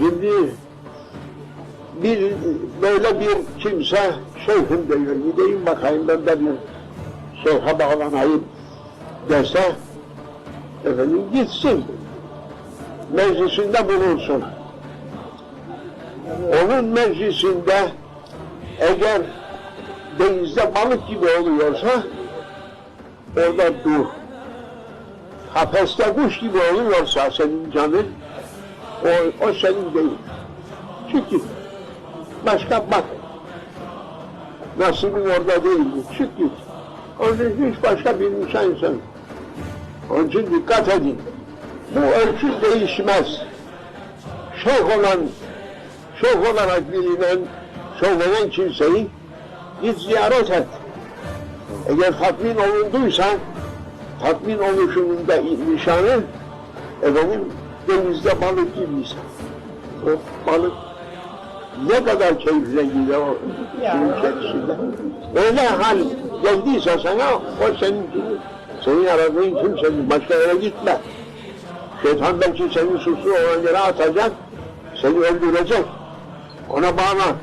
Şimdi bir böyle bir kimse şeyhim diyor, gideyim bakayım ben de bir şeyhe bağlanayım dese, efendim gitsin, meclisinde bulunsun. Onun meclisinde eğer denizde balık gibi oluyorsa, orada dur. Kafeste kuş gibi oluyorsa senin canın, o, o senin değil. Git. Başka bak. Nasibin orada değil. Çık git. Onun için hiç başka bir insan insan. Onun için dikkat edin. Bu ölçü değişmez. Şeyh olan, şeyh olarak bilinen, söylenen kimseyi git ziyaret et. Eğer tatmin olunduysa, tatmin oluşunun da nişanı, efendim denizde balık gibiyse. O balık ne kadar keyifle gider o suyun içerisinde. Öyle hal geldiyse sana o senin senin aradığın kimsenin başka yere gitme. Şeytan belki seni suçlu olan yere atacak, seni öldürecek. Ona bağla.